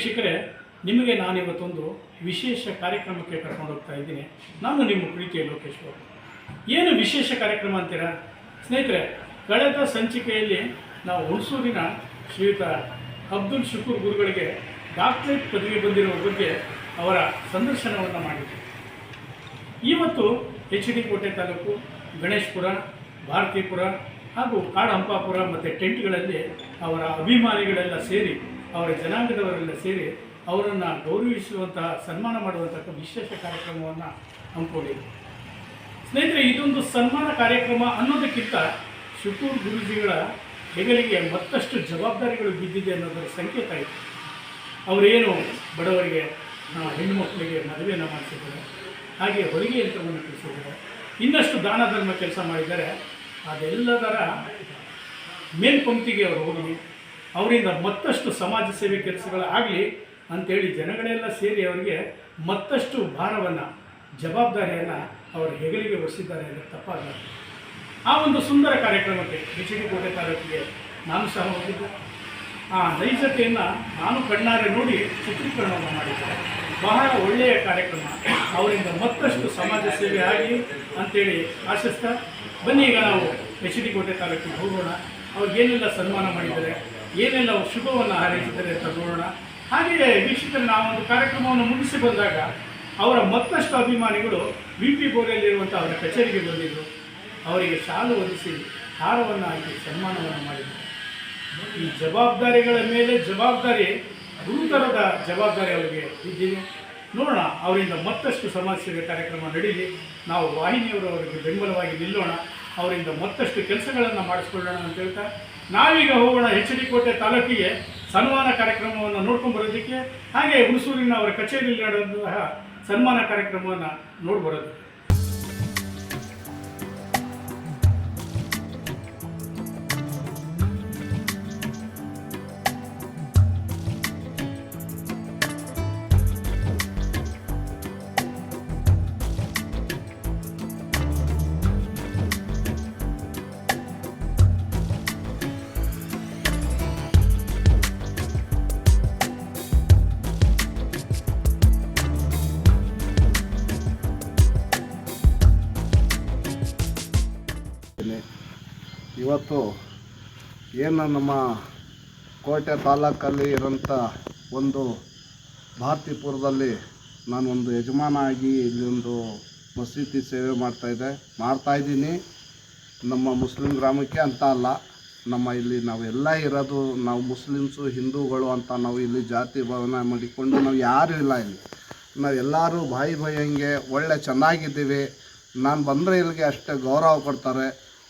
ವೀಕ್ಷಕರೇ, ನಿಮಗೆ ನಾನಿವತ್ತೊಂದು ವಿಶೇಷ ಕಾರ್ಯಕ್ರಮಕ್ಕೆ ಕರ್ಕೊಂಡು ಹೋಗ್ತಾ ಇದ್ದೀನಿ. ನಾನು ನಿಮ್ಮ ಪ್ರೀತಿಯ ಲೋಕೇಶ್ ಬಾಬು. ಏನು ವಿಶೇಷ ಕಾರ್ಯಕ್ರಮ ಅಂತೀರಾ? ಸ್ನೇಹಿತರೆ, ಕಳೆದ ಸಂಚಿಕೆಯಲ್ಲಿ ನಾವು ಹುಣಸೂರಿನ ಶ್ರೀಯುತ ಅಬ್ದುಲ್ ಶುಕೂರ್ ಗುರುಗಳಿಗೆ ಡಾಕ್ಟರೇಟ್ ಪದವಿ ಬಂದಿರುವ ಬಗ್ಗೆ ಅವರ ಸಂದರ್ಶನವನ್ನು ಮಾಡಿದ್ವಿ. ಇವತ್ತು ಎಚ್ ಡಿ ಕೋಟೆ ತಾಲೂಕು, ಗಣೇಶ್ಪುರ, ಭಾರತೀಪುರ ಹಾಗೂ ಕಾಡಹಂಪಾಪುರ ಮತ್ತು ಟೆಂಟ್ಗಳಲ್ಲಿ ಅವರ ಅಭಿಮಾನಿಗಳೆಲ್ಲ ಸೇರಿ ಅವರ ಜನಾಂಗದವರೆಲ್ಲ ಸೇರಿ ಅವರನ್ನು ಗೌರವಿಸುವಂತಹ, ಸನ್ಮಾನ ಮಾಡುವಂತಹ ವಿಶೇಷ ಕಾರ್ಯಕ್ರಮವನ್ನು ಹಮ್ಮಿಕೊಂಡಿದೆ ಸ್ನೇಹಿತರೆ, ಇದೊಂದು ಸನ್ಮಾನ ಕಾರ್ಯಕ್ರಮ ಅನ್ನೋದಕ್ಕಿಂತ ಶುಕೂರ್ ಗುರುಜಿಗಳ ಹೆಗಲಿಗೆ ಮತ್ತಷ್ಟು ಜವಾಬ್ದಾರಿಗಳು ಬಿದ್ದಿದೆ ಅನ್ನೋದರ ಸಂಕೇತ ಇದೆ. ಅವರೇನು ಬಡವರಿಗೆ ಹೆಣ್ಣು ಮಕ್ಕಳಿಗೆ ಮದುವೆಯನ್ನು ಮಾಡಿಸಿದ್ದಾರೆ. ಹಾಗೆ ಹೊಲಿಗೆ ಯಂತ್ರವನ್ನು ಕಳಿಸಿದ್ದಾರೆ ಇನ್ನಷ್ಟು ದಾನ ಧರ್ಮ ಕೆಲಸ ಮಾಡಿದ್ದಾರೆ. ಅದೆಲ್ಲದರ ಮೇಲ್ಪಂಕ್ತಿಗೆ ಅವರು ಹೋಗಲಿ ಅವರಿಂದ ಮತ್ತಷ್ಟು ಸಮಾಜ ಸೇವೆ ಕೆಲಸಗಳಾಗಲಿ ಅಂಥೇಳಿ ಜನಗಳೆಲ್ಲ ಸೇರಿ ಅವರಿಗೆ ಮತ್ತಷ್ಟು ಭಾರವನ್ನು, ಜವಾಬ್ದಾರಿಯನ್ನು ಅವರ ಹೆಗಲಿಗೆ ಹೊರಿಸಿದ್ದಾರೆ ಅಂದರೆ ತಪ್ಪಾಗಲ್ಲ ಆ ಒಂದು ಸುಂದರ ಕಾರ್ಯಕ್ರಮಕ್ಕೆ ಕೋಟೆ ತಾಲೂಕಿಗೆ ನಾನು ಸಹ ಹೋಗಿದ್ದೆ. ಆ ನೈಜತೆಯನ್ನು ನಾನು ಕಣ್ಣಾರೆ ನೋಡಿ ಚಿತ್ರೀಕರಣವನ್ನು ಮಾಡಿದ್ದೆ. ಬಹಳ ಒಳ್ಳೆಯ ಕಾರ್ಯಕ್ರಮ. ಅವರಿಂದ ಮತ್ತಷ್ಟು ಸಮಾಜ ಸೇವೆ ಆಗಲಿ ಅಂತೇಳಿ ಆಶಿಸ್ತಾ, ಬನ್ನಿ ಈಗ ನಾವು ಎಚ್ ಕೋಟೆ ತಾಲೂಕಿಗೆ ಹೋಗೋಣ. ಅವ್ರಿಗೇನೆಲ್ಲ ಸನ್ಮಾನ ಮಾಡಿದ್ದಾರೆ? ಏನೆಲ್ಲ ಶುಭವನ್ನು ಹಾರೈಸಿದರೆ ಅಂತ ನೋಡೋಣ. ಹಾಗೆಯೇ ವೀಕ್ಷಕರು, ನಾವೊಂದು ಕಾರ್ಯಕ್ರಮವನ್ನು ಮುಗಿಸಿ ಬಂದಾಗ ಅವರ ಮತ್ತಷ್ಟು ಅಭಿಮಾನಿಗಳು ವಿ ಪಿ ಬೋರೆಯಲ್ಲಿರುವಂಥ ಅವರ ಕಚೇರಿಗೆ ಬಂದಿದ್ದರು ಅವರಿಗೆ ಶಾಲು ಹೊದಿಸಿ ಹಾರವನ್ನು ಹಾಕಿ ಸನ್ಮಾನವನ್ನು ಮಾಡಿದರು. ಈ ಜವಾಬ್ದಾರಿಗಳ ಮೇಲೆ ಜವಾಬ್ದಾರಿ, ಗುರುತರದ ಜವಾಬ್ದಾರಿ ಅವರಿಗೆ ಇದ್ದೀನಿ ನೋಡೋಣ, ಅವರಿಂದ ಮತ್ತಷ್ಟು ಸಮಾಜ ಕಾರ್ಯಕ್ರಮ ನಡೀಲಿ. ನಾವು ವಾಹಿನಿಯವರು ಅವರಿಗೆ ಬೆಂಬಲವಾಗಿ ನಿಲ್ಲೋಣ. ಅವರಿಂದ ಮತ್ತಷ್ಟು ಕೆಲಸಗಳನ್ನು ಮಾಡಿಸ್ಕೊಳ್ಳೋಣ ಅಂತ ಹೇಳ್ತಾ ನಾವೀಗ ಹೋಗೋಣ ಎಚ್ ಡಿ ಕೋಟೆ ತಾಲೂಕಿಗೆ ಸನ್ಮಾನ ಕಾರ್ಯಕ್ರಮವನ್ನು ನೋಡ್ಕೊಂಡು ಬರೋದಕ್ಕೆ ಹಾಗೆ ಹುಣಸೂರಿನ ಅವರ ಕಚೇರಿಯಲ್ಲಿ ನಡೆದಂತಹ ಸನ್ಮಾನ ಕಾರ್ಯಕ್ರಮವನ್ನು ನೋಡ್ಬರೋದು. ಏನು ನಮ್ಮ ಕೋಟೆ ತಾಲೂಕಲ್ಲಿ ಇರೋಂಥ ಒಂದು ಭಾರತೀಪುರದಲ್ಲಿ ನಾನು ಒಂದು ಯಜಮಾನ ಆಗಿ ಇಲ್ಲಿ ಒಂದು ಮಸೀದಿ ಸೇವೆ ಮಾಡ್ತಾಯಿದ್ದೆ ಮಾಡ್ತಾಯಿದ್ದೀನಿ ನಮ್ಮ ಮುಸ್ಲಿಂ ಗ್ರಾಮಕ್ಕೆ ಅಂತ ಅಲ್ಲ, ನಮ್ಮ ಇಲ್ಲಿ ನಾವೆಲ್ಲ ಇರೋದು ನಾವು ಮುಸ್ಲಿಮ್ಸು, ಹಿಂದೂಗಳು ಅಂತ ನಾವು ಇಲ್ಲಿ ಜಾತಿ ಭಾವನೆ ಮಾಡಿಕೊಂಡು ನಾವು ಯಾರೂ ಇಲ್ಲ ಇಲ್ಲಿ. ನಾವೆಲ್ಲರೂ ಬಾಯಿ ಬಾಯಂಗೆ ಒಳ್ಳೆ ಚೆನ್ನಾಗಿದ್ದೀವಿ. ನಾನು ಬಂದರೆ ಇಲ್ಲಿಗೆ ಅಷ್ಟೇ ಗೌರವ ಕೊಡ್ತಾರೆ.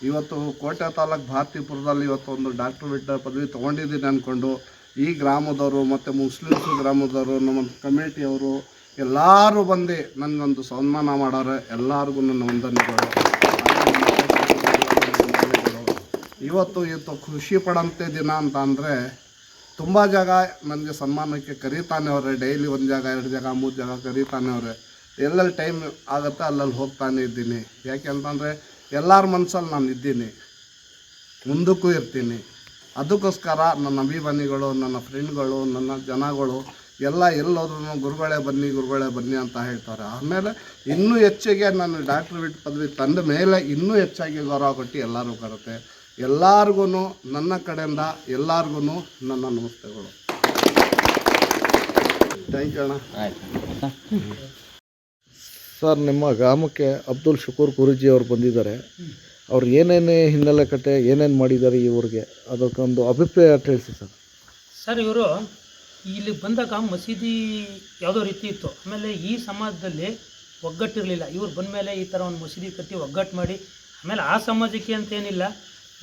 ಇವತ್ತು ಕೋಟೆ ತಾಲೂಕು ಭಾರತೀಪುರದಲ್ಲಿ ಇವತ್ತು ಒಂದು ಡಾಕ್ಟರ್ ಬಿಟ್ಟ ಪದವಿ ತೊಗೊಂಡಿದ್ದೀನಿ ಅಂದ್ಕೊಂಡು ಈ ಗ್ರಾಮದವರು ಮತ್ತು ಮುಸ್ಲಿಮ್ಸ್ ಗ್ರಾಮದವರು, ನಮ್ಮ ಕಮಿಟಿಯವರು ಎಲ್ಲರೂ ಬಂದು ನನಗೊಂದು ಸನ್ಮಾನ ಮಾಡೋರೆ, ಎಲ್ಲರಿಗೂ ನನ್ನ ವಂದನೆಗಳು ಇವತ್ತು ಇವತ್ತು ಖುಷಿ ಪಡೋಂಥ ದಿನ ಅಂತ ಅಂದರೆ ತುಂಬ ಜಾಗ ನನಗೆ ಸನ್ಮಾನಕ್ಕೆ ಕರೀತಾನೆ ಅವರೇ. ಡೈಲಿ ಒಂದು ಜಾಗ, ಎರಡು ಜಾಗ, ಮೂರು ಜಾಗ ಕರೀತಾನೆ ಅವರೇ. ಎಲ್ಲೆಲ್ಲಿ ಟೈಮ್ ಆಗುತ್ತೆ ಅಲ್ಲಲ್ಲಿ ಹೋಗ್ತಾನೆ ಇದ್ದೀನಿ. ಯಾಕೆ ಅಂತಂದರೆ ಎಲ್ಲರ ಮನಸ್ಸಲ್ಲಿ ನಾನು ಇದ್ದೀನಿ. ಮುಂದಕ್ಕೂ ಇರ್ತೀನಿ. ಅದಕ್ಕೋಸ್ಕರ ನನ್ನ ಅಭಿಮಾನಿಗಳು, ನನ್ನ ಫ್ರೆಂಡ್ಗಳು ನನ್ನ ಜನಗಳು, ಎಲ್ಲ ಎಲ್ಲೋದ್ರೂ ಗುರುಗಳೇ ಬನ್ನಿ ಗುರುಗಳೇ ಬನ್ನಿ ಅಂತ ಹೇಳ್ತಾರೆ. ಆಮೇಲೆ ಇನ್ನೂ ಹೆಚ್ಚಿಗೆ ನಾನು ಡಾಕ್ಟರ್ ಬಿಟ್ ಪದವಿ ತಂದ ಮೇಲೆ ಇನ್ನೂ ಹೆಚ್ಚಾಗಿ ಗೌರವ ಕೊಟ್ಟು ಎಲ್ಲರೂ ಬರುತ್ತೆ. ಎಲ್ಲರಿಗೂ ನನ್ನ ಕಡೆಯಿಂದ ಎಲ್ಲರಿಗೂ ನನ್ನ ನಮಸ್ತೆಗಳು. ಥ್ಯಾಂಕ್ ಯು ಅಣ್ಣ. ಸರ್, ನಿಮ್ಮ ಗ್ರಾಮಕ್ಕೆ ಅಬ್ದುಲ್ ಶುಕೂರ್ ಗುರೂಜಿ ಅವರು ಬಂದಿದ್ದಾರೆ. ಅವ್ರು ಏನೇನು ಹಿನ್ನೆಲೆ ಕಟ್ಟೆ, ಏನೇನು ಮಾಡಿದ್ದಾರೆ ಈ ಊರಿಗೆ? ಅದಕ್ಕೊಂದು ಅಭಿಪ್ರಾಯ ತಿಳಿಸಿ ಸರ್. ಸರ್, ಇವರು ಇಲ್ಲಿ ಬಂದಾಗ ಮಸೀದಿ ಯಾವುದೋ ರೀತಿ ಇತ್ತು. ಆಮೇಲೆ ಈ ಸಮಾಜದಲ್ಲಿ ಒಗ್ಗಟ್ಟಿರಲಿಲ್ಲ. ಇವ್ರು ಬಂದ ಮೇಲೆ ಈ ಥರ ಒಂದು ಮಸೀದಿ ಕಟ್ಟಿ ಒಗ್ಗಟ್ಟು ಮಾಡಿ, ಆಮೇಲೆ ಆ ಸಮಾಜಕ್ಕೆ ಅಂತ ಏನಿಲ್ಲ.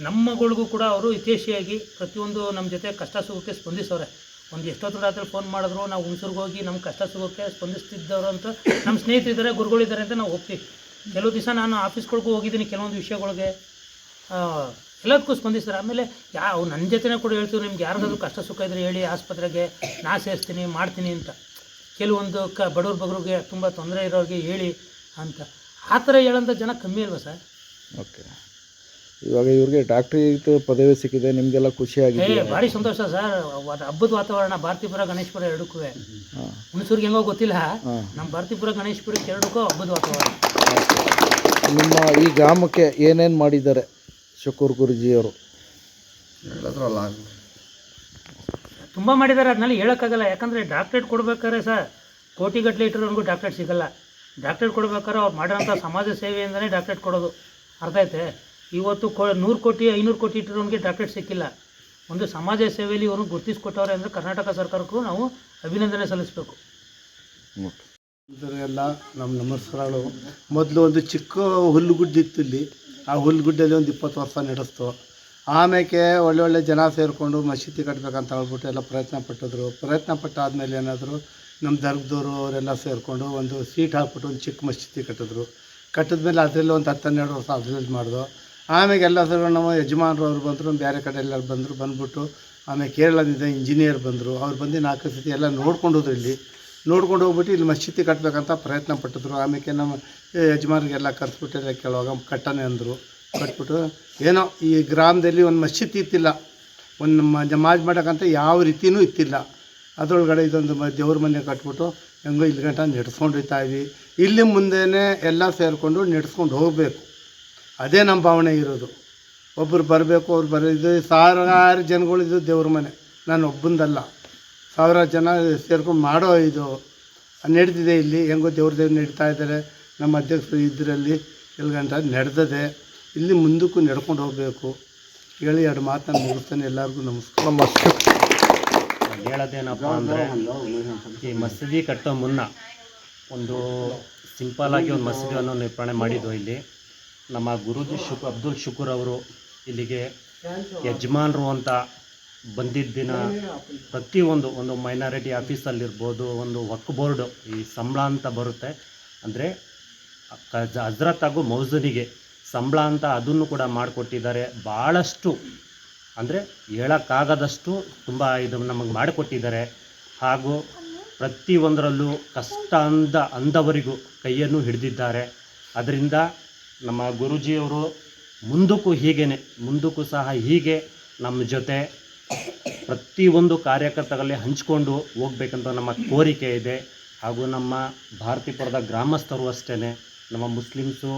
ನಮ್ಮಗಳಿಗೂ ಕೂಡ ಅವರು ಹಿತೇಶಿಯಾಗಿ ಪ್ರತಿಯೊಂದು ನಮ್ಮ ಜೊತೆ ಕಷ್ಟ ಸುಖಕ್ಕೆ ಸ್ಪಂದಿಸವ್ರೆ. ಒಂದು ಎಷ್ಟೊತ್ತು ರಾತ್ರಿ ಫೋನ್ ಮಾಡಿದ್ರು, ನಾವು ಹುಣಸೂರ್ಗೆ ಹೋಗಿ ನಮ್ಮ ಕಷ್ಟ ಸುಖಕ್ಕೆ ಸ್ಪಂದಿಸ್ತಿದ್ದವರು ಅಂತ ನಮ್ಮ ಸ್ನೇಹಿತರಿದ್ದಾರೆ, ಗುರುಗಳಿದ್ದಾರೆ ಅಂತ ನಾವು ಹೋಗ್ತೀವಿ ಕೆಲವು ದಿವಸ ನಾನು ಆಫೀಸ್ಗಳಿಗೂ ಹೋಗಿದ್ದೀನಿ ಕೆಲವೊಂದು ವಿಷಯಗಳಿಗೆ. ಎಲ್ಲದಕ್ಕೂ ಸ್ಪಂದಿಸ್ತಾರೆ. ಆಮೇಲೆ ಯಾವ ನನ್ನ ಜೊತೆನೇ ಕೂಡ ಹೇಳ್ತೀವಿ ನಿಮ್ಗೆ ಯಾರಿಗಾದ್ರೂ ಕಷ್ಟ ಸುಖ ಇದ್ರೆ ಹೇಳಿ, ಆಸ್ಪತ್ರೆಗೆ ನಾ ಸೇರಿಸ್ತೀನಿ, ಮಾಡ್ತೀನಿ ಅಂತ. ಕೆಲವೊಂದು ಕ, ಬಡವ್ರ ಬಗ್ರಿಗೆ ತುಂಬ ತೊಂದರೆ ಇರೋರಿಗೆ ಹೇಳಿ ಅಂತ. ಆ ಥರ ಹೇಳೋಂಥ ಜನ ಕಮ್ಮಿ ಅಲ್ವಾ ಸರ್? ಓಕೆ ಇವಾಗ ಇವ್ರಿಗೆ ಡಾಕ್ಟ್ರೇಟ್ ಪದವಿ ಸಿಕ್ಕಿದೆ ನಿಮಗೆಲ್ಲ ಖುಷಿ ಖುಷಿಯಾಗಿದೆ ಭಾರಿ ಸಂತೋಷ ಸರ್. ಹಬ್ಬದ ವಾತಾವರಣ ಭಾರತೀಪುರ ಗಣೇಶಪುರ ಎರಡಕ್ಕೂ. ಹುಣಸೂರಿಗೆ ಹೆಂಗೋ ಗೊತ್ತಿಲ್ಲ. ಹಾಂ. ನಮ್ಮ ಭಾರತೀಪುರ ಗಣೇಶಪುರಕ್ಕೆ ಎರಡಕ್ಕೂ ಹಬ್ಬದ ವಾತಾವರಣ. ನಿಮ್ಮ ಈ ಗ್ರಾಮಕ್ಕೆ ಏನೇನು ಮಾಡಿದ್ದಾರೆ ಶಕೂರ್ ಗುರುಜಿಯವರು? ಹೇಳಿದ್ರಲ್ಲ. ತುಂಬ ಮಾಡಿದ್ದಾರೆ. ಅದನ್ನೆಲ್ಲ ಹೇಳೋಕ್ಕಾಗಲ್ಲ. ಯಾಕಂದರೆ ಡಾಕ್ಟ್ರೇಟ್ ಕೊಡ್ಬೇಕಾದ್ರೆ ಸರ್ ಕೋಟಿಗಟ್ಟಲೆ ಇಟ್ಟಿರೋನ್ಗೂ ಡಾಕ್ಟ್ರೇಟ್ ಸಿಗಲ್ಲ. ಡಾಕ್ಟ್ರೇಟ್ ಕೊಡ್ಬೇಕಾದ್ರೆ ಅವ್ರು ಮಾಡಿರೋಂಥ ಸಮಾಜ ಸೇವೆಯಿಂದಲೇ ಡಾಕ್ಟ್ರೇಟ್ ಕೊಡೋದು. ಅರ್ಥ ಐತೆ ಇವತ್ತು ಕೊ ನೂರು ಕೋಟಿ, ಐನೂರು ಕೋಟಿ ಇಟ್ಟಿರೋನಿಗೆ ಡಾಕ್ಟ್ರೇಟ್ ಸಿಕ್ಕಿಲ್ಲ. ಒಂದು ಸಮಾಜ ಸೇವೆಯಲ್ಲಿ ಇವರು ಗುರುತಿಸ್ಕೊಟ್ಟವ್ರೆ ಅಂದರೆ ಕರ್ನಾಟಕ ಸರ್ಕಾರಕ್ಕೂ ನಾವು ಅಭಿನಂದನೆ ಸಲ್ಲಿಸಬೇಕು. ಎಲ್ಲ ನಮ್ಮ ನಮಸ್ಕಾರಗಳು. ಮೊದಲು ಒಂದು ಚಿಕ್ಕ ಹುಲ್ಲುಗುಡ್ಡೆ ಇತ್ತು ಇಲ್ಲಿ ಆ ಹುಲ್ಲುಗುಡ್ಡಲ್ಲಿ ಒಂದು ಇಪ್ಪತ್ತು ವರ್ಷ ನಡೆಸ್ತು. ಆಮೇಲೆ ಒಳ್ಳೊಳ್ಳೆ ಜನ ಸೇರಿಕೊಂಡು ಮಸೀದಿ ಕಟ್ಟಬೇಕಂತ ಹೇಳ್ಬಿಟ್ಟು ಎಲ್ಲ ಪ್ರಯತ್ನ ಪಟ್ಟಿದ್ರು. ಪ್ರಯತ್ನ ಪಟ್ಟಾದ್ಮೇಲೆ ಏನಾದರೂ ನಮ್ಮ ದರ್ಗದವರು ಅವರೆಲ್ಲ ಸೇರಿಕೊಂಡು ಒಂದು ಸೀಟ್ ಹಾಕ್ಬಿಟ್ಟು ಒಂದು ಚಿಕ್ಕ ಮಸೀದಿ ಕಟ್ಟಿದ್ರು. ಕಟ್ಟಿದ್ಮೇಲೆ ಅದರಲ್ಲಿ ಒಂದು ಹತ್ತು ಹನ್ನೆರಡು ವರ್ಷ ಅಭಿವೃದ್ಧಿ ಮಾಡಿದ್ರು. ಆಮೇಲೆ ಎಲ್ಲ ಸಲ ನಮ್ಮ ಯಜಮಾನರು ಅವ್ರು ಬಂದರು ಬೇರೆ ಕಡೆ ಎಲ್ಲ ಬಂದರು, ಬಂದ್ಬಿಟ್ಟು ಆಮೇಲೆ ಕೇರಳದಿಂದ ಇಂಜಿನಿಯರ್ ಬಂದರು. ಅವ್ರು ಬಂದು ನಾಲ್ಕು ಸತಿ ಎಲ್ಲ ನೋಡ್ಕೊಂಡು ಹೋದ್ರು ಇಲ್ಲಿ. ನೋಡ್ಕೊಂಡು ಹೋಗ್ಬಿಟ್ಟು ಇಲ್ಲಿ ಮಸೀದಿ ಕಟ್ಟಬೇಕಂತ ಪ್ರಯತ್ನ ಪಟ್ಟಿದ್ರು. ಆಮೇಲೆ ನಮ್ಮ ಯಜಮಾನ್ರಿಗೆಲ್ಲ ಕರೆಸ್ಬಿಟ್ಟು ಎಲ್ಲ ಕೇಳುವಾಗ ಕಟ್ಟನೆ ಅಂದರು. ಕಟ್ಬಿಟ್ಟು ಏನೋ ಈ ಗ್ರಾಮದಲ್ಲಿ ಒಂದು ಮಸೀದಿ ಇತ್ತಿಲ್ಲ. ಒಂದು ನಮ್ಮ ಜಮಾಜ್ ಮಾಡೋಕ್ಕಂತ ಯಾವ ರೀತಿಯೂ ಇತ್ತಿಲ್ಲ. ಅದರೊಳಗಡೆ ಇದೊಂದು ಮ ದೇವ್ರ ಮನೆ ಕಟ್ಬಿಟ್ಟು ಹೆಂಗೋ ಇಲ್ಲಿ ಗಂಟ ನಡೆಸ್ಕೊಂಡು ಇದ್ದೀವಿ ಇಲ್ಲಿ ಮುಂದೆನೇ ಎಲ್ಲ ಸೇರಿಕೊಂಡು ನಡೆಸ್ಕೊಂಡು ಹೋಗಬೇಕು. ಅದೇ ನಮ್ಮ ಭಾವನೆ ಇರೋದು. ಒಬ್ಬರು ಬರಬೇಕು ಅವ್ರು ಬರ ಇದು ಸಾವಿರಾರು ಜನಗಳಿದ್ದು ದೇವ್ರ ಮನೆ. ನಾನು ಒಬ್ಬಂದಲ್ಲ. ಸಾವಿರಾರು ಜನ ಸೇರ್ಕೊಂಡು ಮಾಡೋ ಇದು ನಡೆದಿದೆ ಇಲ್ಲಿ. ಹೆಂಗೋ ದೇವ್ರ ದೇವ್ರು ನಡೀತಾ ಇದ್ದಾರೆ. ನಮ್ಮ ಅಧ್ಯಕ್ಷರು ಇದರಲ್ಲಿ ಇಲ್ಲಿ ಗಂಟ ನಡೆದದೆ. ಇಲ್ಲಿ ಮುಂದಕ್ಕೂ ನಡ್ಕೊಂಡು ಹೋಗಬೇಕು. ಹೇಳಿ ಎರಡು ಮಾತನ್ನು ಮುಗಿಸ್ತಾನೆ. ಎಲ್ಲರಿಗೂ ನಮಸ್ಕಾರ. ನಮಸ್ತೆ. ಹೇಳೋದೇನಪ್ಪ ಅಂದರೆ ಈ ಮಸೀದಿ ಕಟ್ಟೋ ಮುನ್ನ ಒಂದು ಸಿಂಪಲ್ ಆಗಿ ಒಂದು ಮಸೀದಿಯನ್ನು ನಿರ್ಮಾಣ ಮಾಡಿದ್ದು ಇಲ್ಲಿ. ನಮ್ಮ ಗುರುಜಿ ಶುಕ್ ಅಬ್ದುಲ್ ಶುಕೂರ್ ಅವರು ಇಲ್ಲಿಗೆ ಯಜಮಾನರು ಅಂತ ಬಂದಿದ್ದ ದಿನ ಪ್ರತಿಯೊಂದು ಒಂದು ಮೈನಾರಿಟಿ ಆಫೀಸಲ್ಲಿರ್ಬೋದು ಒಂದು ವಕ್ ಬೋರ್ಡು ಈ ಸಂಬಳ ಅಂತ ಬರುತ್ತೆ. ಅಂದರೆ ಹಜ್ರತ್ ಹಾಗೂ ಮೌಜನಿಗೆ ಸಂಬಳ ಅಂತ ಅದನ್ನು ಕೂಡ ಮಾಡಿಕೊಟ್ಟಿದ್ದಾರೆ. ಭಾಳಷ್ಟು ಅಂದರೆ ಹೇಳೋಕ್ಕಾಗದಷ್ಟು ತುಂಬ ಇದು ನಮಗೆ ಮಾಡಿಕೊಟ್ಟಿದ್ದಾರೆ. ಹಾಗೂ ಪ್ರತಿಯೊಂದರಲ್ಲೂ ಕಷ್ಟ ಅಂದ, ಅಂದವರಿಗೂ ಕೈಯನ್ನು ಹಿಡಿದಿದ್ದಾರೆ. ಅದರಿಂದ ನಮ್ಮ ಗುರುಜಿಯವರು ಮುಂದಕ್ಕೂ ಹೀಗೇನೆ ಮುಂದಕ್ಕೂ ಸಹ ಹೀಗೆ ನಮ್ಮ ಜೊತೆ ಪ್ರತಿಯೊಂದು ಕಾರ್ಯಕರ್ತರಲ್ಲಿ ಹಂಚಿಕೊಂಡು ಹೋಗ್ಬೇಕಂತ ನಮ್ಮ ಕೋರಿಕೆ ಇದೆ. ಹಾಗೂ ನಮ್ಮ ಭಾರತೀಪುರದ ಗ್ರಾಮಸ್ಥರು ಅಷ್ಟೇ ನಮ್ಮ ಮುಸ್ಲಿಮ್ಸು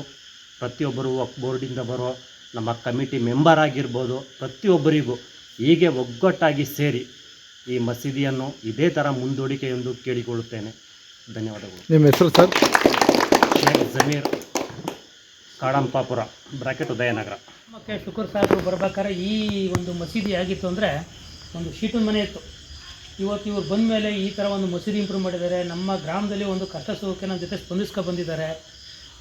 ಪ್ರತಿಯೊಬ್ಬರು ವಕ್ ಬೋರ್ಡಿಂದ ಬರೋ ನಮ್ಮ ಕಮಿಟಿ ಮೆಂಬರ್ ಆಗಿರ್ಬೋದು ಪ್ರತಿಯೊಬ್ಬರಿಗೂ ಹೀಗೆ ಒಗ್ಗಟ್ಟಾಗಿ ಸೇರಿ ಈ ಮಸೀದಿಯನ್ನು ಇದೇ ಥರ ಮುಂದೂಡಿಕೆ ಎಂದು ಕೇಳಿಕೊಳ್ಳುತ್ತೇನೆ. ಧನ್ಯವಾದಗಳು. ನಿಮ್ಮ ಹೆಸರು ಸರ್? ಜಮೀರ್. ಕಾಡಂಪಾಪುರ ಬ್ರಾಕೆಟ್ ಉದಯನಗರ. ಮತ್ತೆ ಶುಕ್ರ ಸಾಹೇಬರು ಬರ್ಬೇಕಾದ್ರೆ ಈ ಒಂದು ಮಸೀದಿ ಆಗಿತ್ತು ಅಂದರೆ ಒಂದು ಶೀಟಿನ ಮನೆ ಇತ್ತು. ಇವತ್ತು ಇವ್ರು ಬಂದ ಮೇಲೆ ಈ ಥರ ಒಂದು ಮಸೀದಿ ಇಂಪ್ರೂವ್ ಮಾಡಿದ್ದಾರೆ. ನಮ್ಮ ಗ್ರಾಮದಲ್ಲಿ ಒಂದು ಕಷ್ಟ ಸುಖಕ್ಕೆ ನಮ್ಮ ಜೊತೆ ಸ್ಪಂದಿಸ್ಕೊ ಬಂದಿದ್ದಾರೆ.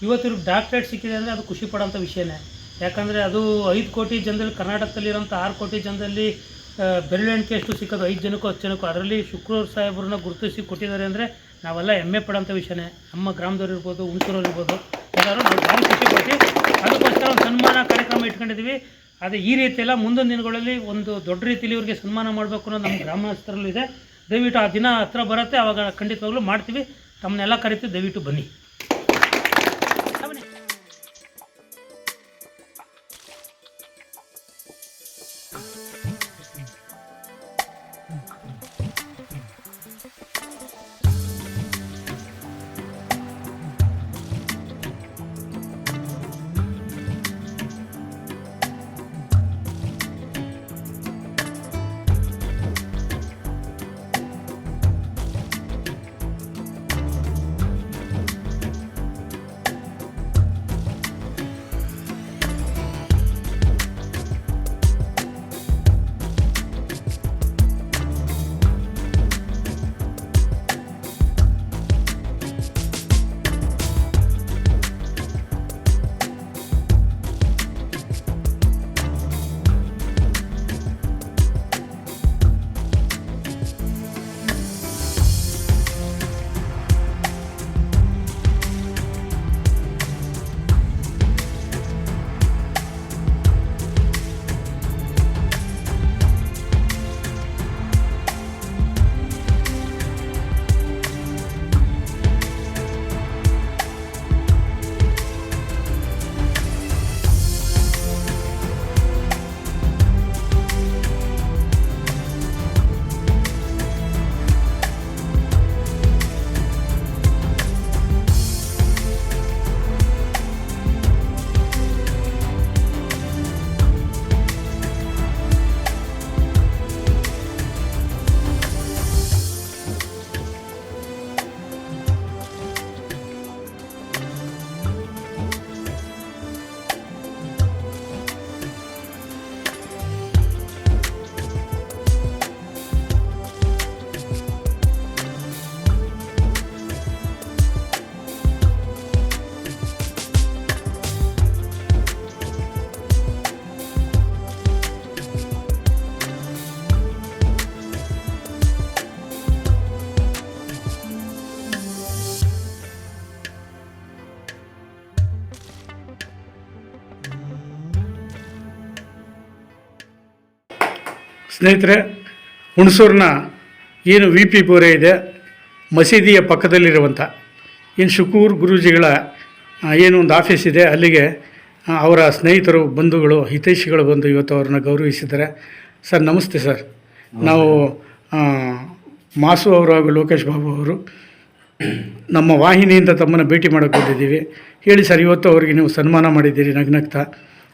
ಇವತ್ತು ಇವ್ರಿಗೆ ಡಾಕ್ಟ್ರೇಟ್ ಸಿಕ್ಕಿದೆ ಅಂದರೆ ಅದು ಖುಷಿ ಪಡೋಂಥ ವಿಷಯನೇ. ಯಾಕಂದರೆ ಅದು ಐದು ಕೋಟಿ ಜನದಲ್ಲಿ ಕರ್ನಾಟಕದಲ್ಲಿರೋಂಥ ಆರು ಕೋಟಿ ಜನದಲ್ಲಿ ಆ, ಬೆರಳೆಣಿಕೆ ಎಷ್ಟು ಸಿಕ್ಕೋದು ಐದು ಜನಕ್ಕೂ ಹತ್ತು ಜನಕ್ಕೂ ಅದರಲ್ಲಿ ಶುಕ್ರವಾರ ಸಾಹೇಬ್ರನ್ನ ಗುರುತಿಸಿ ಕೊಟ್ಟಿದ್ದಾರೆ ಅಂದರೆ ನಾವೆಲ್ಲ ಹೆಮ್ಮೆ ಪಡೋಂಥ ವಿಷಯನೇ. ನಮ್ಮ ಗ್ರಾಮದವ್ರು ಇರ್ಬೋದು, ಹುಣಸೂರವ್ರು ಇರ್ಬೋದು, ಎಲ್ಲರೂ ನಾವು ಭಾರಿ ಖುಷಿ ಪಟ್ಟು ಅದಕ್ಕೋಸ್ಕರ ಒಂದು ಸನ್ಮಾನ ಕಾರ್ಯಕ್ರಮ ಇಟ್ಕೊಂಡಿದ್ದೀವಿ ಅದೇ ಈ ರೀತಿ ಎಲ್ಲ ಮುಂದಿನ ದಿನಗಳಲ್ಲಿ ಒಂದು ದೊಡ್ಡ ರೀತಿಯಲ್ಲಿ ಇವರಿಗೆ ಸನ್ಮಾನ ಮಾಡಬೇಕು ಅನ್ನೋದು ನಮ್ಮ ಗ್ರಾಮಸ್ಥರಲ್ಲೂ ಇದೆ ದಯವಿಟ್ಟು ಆ ದಿನ ಹತ್ರ ಬರುತ್ತೆ ಆವಾಗ ಖಂಡಿತವಾಗ್ಲೂ ಮಾಡ್ತೀವಿ. ತಮ್ಮನ್ನೆಲ್ಲ ಕರಿತೀವಿ, ದಯವಿಟ್ಟು ಬನ್ನಿ. ಸ್ನೇಹಿತರೆ ಹುಣಸೂರಿನ ಏನು ವಿ ಪಿ ಪೂರೆ ಇದೆ ಮಸೀದಿಯ ಪಕ್ಕದಲ್ಲಿರುವಂಥ ಏನು ಶುಕೂರ್ ಗುರೂಜಿಗಳ ಏನು ಒಂದು ಆಫೀಸ್ ಇದೆ ಅಲ್ಲಿಗೆ ಅವರ ಸ್ನೇಹಿತರು ಬಂಧುಗಳು ಹಿತೈಷಿಗಳು ಬಂದು ಇವತ್ತು ಅವ್ರನ್ನ ಗೌರವಿಸಿದ್ದಾರೆ. ಸರ್ ನಮಸ್ತೆ ಸರ್. ನಾವು ಮಾಸು ಅವರು ಹಾಗೂ ಲೋಕೇಶ್ ಬಾಬು ಅವರು ನಮ್ಮ ವಾಹಿನಿಯಿಂದ ತಮ್ಮನ್ನು ಭೇಟಿ ಮಾಡೋಕ್ಕೆ ಬಂದಿದ್ದೀವಿ. ಹೇಳಿ ಸರ್ ಇವತ್ತು ಅವರಿಗೆ ನೀವು ಸನ್ಮಾನ ಮಾಡಿದ್ದೀರಿ ನಗ್ನಗ್ತಾ.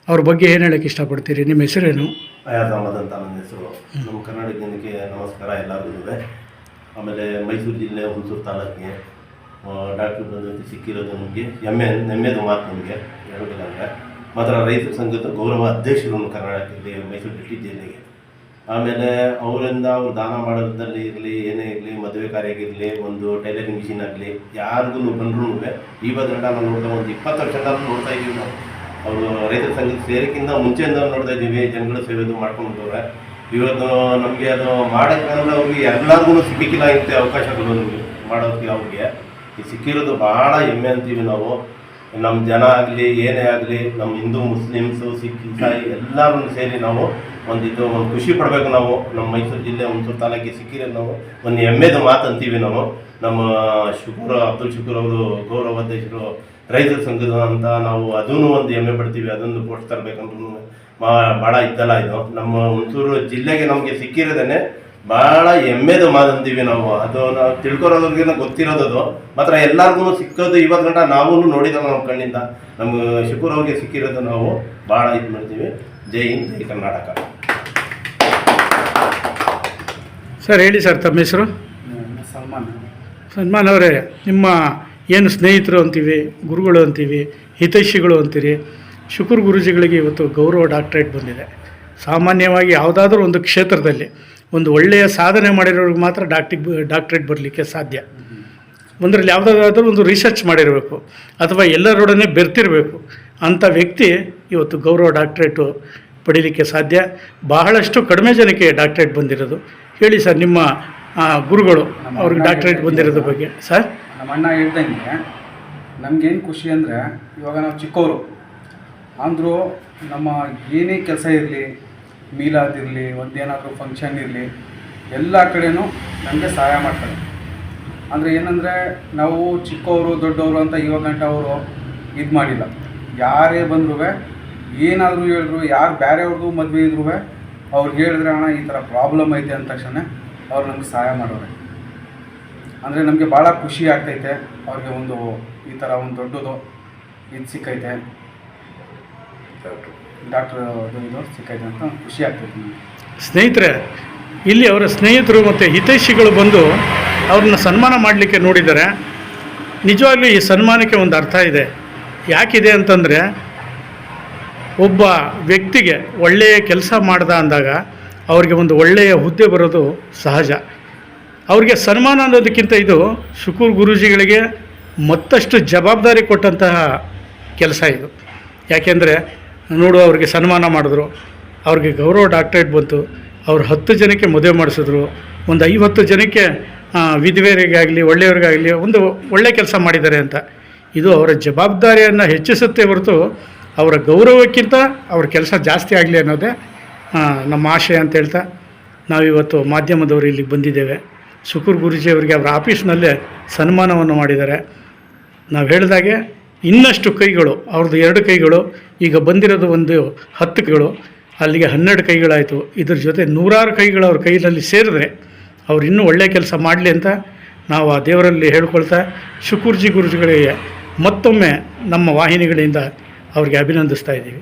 ಅವ್ರ ಬಗ್ಗೆ ಏನು ಹೇಳೋಕ್ಕೆ ಇಷ್ಟಪಡ್ತೀರಿ? ನಿಮ್ಮ ಹೆಸರೇನು? ಅಯಾಜ್ ಅಹಮದ್ ಅಂತ ನನ್ನ ಹೆಸರು. ನಮ್ಮ ಕರ್ನಾಟಕ ಜನಕ್ಕೆ ನಮಸ್ಕಾರ, ಎಲ್ಲರಿಗೂ ಆಮೇಲೆ ಮೈಸೂರು ಜಿಲ್ಲೆ ಹುಣಸೂರು ತಾಲೂಕಿಗೆ ಡಾಕ್ಟರ್ ಬಂದಂತೆ ಸಿಕ್ಕಿರೋದು ನಮಗೆ. ಹೆಮ್ಮೆ ನೆಮ್ಮೆದು ಮಾತು ನಮಗೆ ಹೇಳಬೇಕಂದ್ರೆ ಮಾತ್ರ ರೈತ ಸಂಘದ ಗೌರವ ಅಧ್ಯಕ್ಷರು ಕರ್ನಾಟಕದಲ್ಲಿ ಮೈಸೂರು ಡಿಸ್ಟಿಕ್ ಜಿಲ್ಲೆಗೆ. ಆಮೇಲೆ ಅವರಿಂದ ಅವ್ರು ದಾನ ಮಾಡೋದ್ರಲ್ಲಿ ಇರಲಿ, ಏನೇ ಇರಲಿ, ಮದುವೆ ಕಾರ್ಯಕ್ಕಿರಲಿ ಒಂದು ಟೈಲರಿಂಗ್ ಮಿಷಿನ್ ಆಗಲಿ, ಯಾರಿಗೂ ಬಂದ್ರೂ ಗಂಟ ನಾವು ನೋಡ್ತಾ ಒಂದು ಇಪ್ಪತ್ತು ವರ್ಷ ನೋಡ್ತಾ ಇದ್ದೀವಿ ನಾವು. ಅವರು ರೈತರ ಸಂಘಕ್ಕೆ ಸೇರಿಕಿಂತ ಮುಂಚೆಯಿಂದ ನೋಡ್ತಾ ಇದ್ದೀವಿ ಜನಗಳ ಸೇವೆದು ಮಾಡ್ಕೊಂಡ್ಬಿಟ್ಟವ್ರೆ ಇವತ್ತು ನಮಗೆ ಅದು ಮಾಡೋಕ್ಕೆ ಅವ್ರಿಗೆ ಎಲ್ಲರಿಗೂ ಸಿಕ್ಕಿಲ್ಲ ಇಂಥ ಅವಕಾಶಗಳು ನಮಗೆ ಮಾಡೋದಕ್ಕೆ ಅವ್ರಿಗೆ. ಈ ಸಿಕ್ಕಿರೋದು ಭಾಳ ಹೆಮ್ಮೆ ಅಂತೀವಿ ನಾವು. ನಮ್ಮ ಜನ ಆಗಲಿ, ಏನೇ ಆಗಲಿ ನಮ್ಮ ಹಿಂದೂ ಮುಸ್ಲಿಮ್ಸು, ಸಿಖ್, ಇಸಾಯಿ ಎಲ್ಲರೂ ಸೇರಿ ನಾವು ಒಂದು ಇದು ಒಂದು ಖುಷಿ ಪಡಬೇಕು ನಾವು. ನಮ್ಮ ಮೈಸೂರು ಜಿಲ್ಲೆ ಹುಣಸೂರು ತಾಲೂಕಿಗೆ ಸಿಕ್ಕಿರೋದು ನಾವು ಒಂದು ಹೆಮ್ಮೆದು ಮಾತು ಅಂತೀವಿ ನಾವು. ನಮ್ಮ ಶುಕ್ರ ಅಬ್ದುಲ್ ಶುಕೂರ್ ಅವರು ಗೌರವಾಧ್ಯಕ್ಷರು ರೈತರ ಸಂಘದ ಅಂತ ನಾವು ಅದೂ ಒಂದು ಹೆಮ್ಮೆ ಪಡ್ತೀವಿ ಅದೊಂದು ಪೋಸ್ಟ್ ತರಬೇಕಂದ್ರೂ ಭಾಳ ಇದ್ದಲ್ಲ ಇದು. ನಮ್ಮ ಹುಣಸೂರು ಜಿಲ್ಲೆಗೆ ನಮಗೆ ಸಿಕ್ಕಿರೋದೇ ಭಾಳ ಹೆಮ್ಮೆದು ಮಾತಂತೀವಿ ನಾವು. ಅದು ನಾವು ತಿಳ್ಕೊರೋದ್ರಿಗಿನ ಗೊತ್ತಿರೋದು ಅದು. ಮಾತ್ರ ಎಲ್ಲರಿಗೂ ಸಿಕ್ಕೋದು ಇವತ್ತು ಗಂಟ ನಾವು ನೋಡಿದ ನಮ್ಮ ಕಣ್ಣಿಂದ. ನಮ್ಮ ಶುಕೂರ್ ಅವ್ರಿಗೆ ಸಿಕ್ಕಿರೋದು ನಾವು ಭಾಳ ಇದು ಮಾಡ್ತೀವಿ. ಜೈ ಹಿಂದ್ ಜೈ ಕರ್ನಾಟಕ. ಸರ್ ಹೇಳಿ ಸರ್ ತಮ್ಮ ಹೆಸರು? ಸಲ್ಮಾನ್. ಸಲ್ಮಾನ್ ಅವರೇ ನಿಮ್ಮ ಏನು ಸ್ನೇಹಿತರು ಅಂತೀವಿ ಗುರುಗಳು ಅಂತೀವಿ ಹಿತೈಷಿಗಳು ಅಂತೀರಿ ಶುಕ್ರ ಗುರುಜಿಗಳಿಗೆ ಇವತ್ತು ಗೌರವ ಡಾಕ್ಟ್ರೇಟ್ ಬಂದಿದೆ. ಸಾಮಾನ್ಯವಾಗಿ ಯಾವುದಾದ್ರೂ ಒಂದು ಕ್ಷೇತ್ರದಲ್ಲಿ ಒಂದು ಒಳ್ಳೆಯ ಸಾಧನೆ ಮಾಡಿರೋರಿಗೆ ಮಾತ್ರ ಡಾಕ್ಟಿಗ್ ಡಾಕ್ಟ್ರೇಟ್ ಬರಲಿಕ್ಕೆ ಸಾಧ್ಯ. ಒಂದರಲ್ಲಿ ಯಾವುದಾದ್ರೂ ಒಂದು ರಿಸರ್ಚ್ ಮಾಡಿರಬೇಕು ಅಥವಾ ಎಲ್ಲರೊಡನೆ ಬೆರ್ತಿರಬೇಕು ಅಂಥ ವ್ಯಕ್ತಿ ಇವತ್ತು ಗೌರವ ಡಾಕ್ಟ್ರೇಟು ಪಡೀಲಿಕ್ಕೆ ಸಾಧ್ಯ. ಬಹಳಷ್ಟು ಕಡಿಮೆ ಜನಕ್ಕೆ ಡಾಕ್ಟ್ರೇಟ್ ಬಂದಿರೋದು. ಹೇಳಿ ಸರ್ ನಿಮ್ಮ ಗುರುಗಳು ಅವ್ರಿಗೆ ಡಾಕ್ಟ್ರೇಟ್ ಬಂದಿರೋದ್ರ ಬಗ್ಗೆ. ಸರ್? ನಮ್ಮ ಅಣ್ಣ ಹೇಳ್ದಂಗೆ ನಮಗೇನು ಖುಷಿ ಅಂದರೆ ಇವಾಗ ನಾವು ಚಿಕ್ಕವರು ಅಂದರೂ ನಮ್ಮ ಏನೇ ಕೆಲಸ ಇರಲಿ ಮೀಲಾದಿರಲಿ ಒಂದೇನಾದರೂ ಫಂಕ್ಷನ್ ಇರಲಿ, ಎಲ್ಲ ಕಡೆಯೂ ನಮಗೆ ಸಹಾಯ ಮಾಡ್ತಾರೆ. ಅಂದರೆ ಏನಂದರೆ ನಾವು ಚಿಕ್ಕವರು ದೊಡ್ಡವರು ಅಂತ ಇವಾಗ ಅವರು ಇದು ಮಾಡಿಲ್ಲ. ಯಾರೇ ಬಂದರೂ ಏನಾದರೂ ಹೇಳಿದ್ರು ಯಾರು ಬೇರೆಯವ್ರದ್ದು ಮದುವೆ ಇದ್ರೂ ಅವ್ರಿಗೆ ಹೇಳಿದ್ರೆ, ಅಣ್ಣ, ಈ ಥರ ಪ್ರಾಬ್ಲಮ್ ಐತೆ ಅಂದ ತಕ್ಷಣ ಅವ್ರು ನಮ್ಗೆ ಸಹಾಯ ಮಾಡೋರೆ ಅಂದರೆ ನಮಗೆ ಭಾಳ ಖುಷಿ ಆಗ್ತೈತೆ ಅವ್ರಿಗೆ ಒಂದು ಈ ಥರ ಒಂದು ದೊಡ್ಡದು ಇದು ಸಿಕ್ಕೈತೆ. ಡಾಕ್ಟ್ರ್ ಇದು ಸಿಕ್ಕೈತೆ ಅಂತ ಖುಷಿ ಆಗ್ತೈತೆ ಸ್ನೇಹಿತರೆ, ಇಲ್ಲಿ ಅವರ ಸ್ನೇಹಿತರು ಮತ್ತು ಹಿತೈಷಿಗಳು ಬಂದು ಅವ್ರನ್ನ ಸನ್ಮಾನ ಮಾಡಲಿಕ್ಕೆ ನೋಡಿದ್ದಾರೆ. ನಿಜವಾಗ್ಲೂ ಈ ಸನ್ಮಾನಕ್ಕೆ ಒಂದು ಅರ್ಥ ಇದೆ. ಯಾಕಿದೆ ಅಂತಂದರೆ, ಒಬ್ಬ ವ್ಯಕ್ತಿಗೆ ಒಳ್ಳೆಯ ಕೆಲಸ ಮಾಡ್ದ ಅಂದಾಗ ಅವರಿಗೆ ಒಂದು ಒಳ್ಳೆಯ ಹುದ್ದೆ ಬರೋದು ಸಹಜ. ಅವ್ರಿಗೆ ಸನ್ಮಾನ ಅನ್ನೋದಕ್ಕಿಂತ ಇದು ಶುಕೂರ್ ಗುರೂಜಿಗಳಿಗೆ ಮತ್ತಷ್ಟು ಜವಾಬ್ದಾರಿ ಕೊಟ್ಟಂತಹ ಕೆಲಸ ಇದು. ಯಾಕೆಂದರೆ ನೋಡು ಅವ್ರಿಗೆ ಸನ್ಮಾನ ಮಾಡಿದ್ರು, ಅವ್ರಿಗೆ ಗೌರವ ಡಾಕ್ಟ್ರೇಟ್ ಬಂತು, ಅವ್ರು ಹತ್ತು ಜನಕ್ಕೆ ಮದುವೆ ಮಾಡಿಸಿದ್ರು, ಒಂದು ಐವತ್ತು ಜನಕ್ಕೆ ವಿಧವೆಯರಿಗಾಗಲಿ, ಒಳ್ಳೆಯವರಿಗಾಗಲಿ ಒಂದು ಒಳ್ಳೆ ಕೆಲಸ ಮಾಡಿದ್ದಾರೆ ಅಂತ. ಇದು ಅವರ ಜವಾಬ್ದಾರಿಯನ್ನು ಹೆಚ್ಚಿಸುತ್ತೆ ಹೊರತು ಅವರ ಗೌರವಕ್ಕಿಂತ ಅವ್ರ ಕೆಲಸ ಜಾಸ್ತಿ ಆಗಲಿ ಅನ್ನೋದೇ ನಮ್ಮ ಆಶಯ ಅಂತ ಹೇಳ್ತಾ ನಾವಿವತ್ತು ಮಾಧ್ಯಮದವರು ಇಲ್ಲಿಗೆ ಬಂದಿದ್ದೇವೆ. ಶುಕೂರ್ ಗುರುಜಿ ಅವರಿಗೆ ಅವರ ಆಫೀಸ್ನಲ್ಲೇ ಸನ್ಮಾನವನ್ನು ಮಾಡಿದ್ದಾರೆ. ನಾವು ಹೇಳಿದಾಗೆ ಇನ್ನಷ್ಟು ಕೈಗಳು ಅವ್ರದ್ದು ಎರಡು ಕೈಗಳು, ಈಗ ಬಂದಿರೋದು ಒಂದು ಹತ್ತು ಕೈಗಳು, ಅಲ್ಲಿಗೆ ಹನ್ನೆರಡು ಕೈಗಳಾಯಿತು. ಇದ್ರ ಜೊತೆ ನೂರಾರು ಕೈಗಳು ಅವ್ರ ಕೈಯಲ್ಲಿ ಸೇರಿದ್ರೆ ಅವ್ರು ಇನ್ನೂ ಒಳ್ಳೆಯ ಕೆಲಸ ಮಾಡಲಿ ಅಂತ ನಾವು ಆ ದೇವರಲ್ಲಿ ಹೇಳ್ಕೊಳ್ತಾ ಶುಕೂರ್ಜಿ ಗುರುಜಿಗಳಿಗೆ ಮತ್ತೊಮ್ಮೆ ನಮ್ಮ ವಾಹಿನಿಗಳಿಂದ ಅವ್ರಿಗೆ ಅಭಿನಂದಿಸ್ತಾ ಇದ್ದೀವಿ.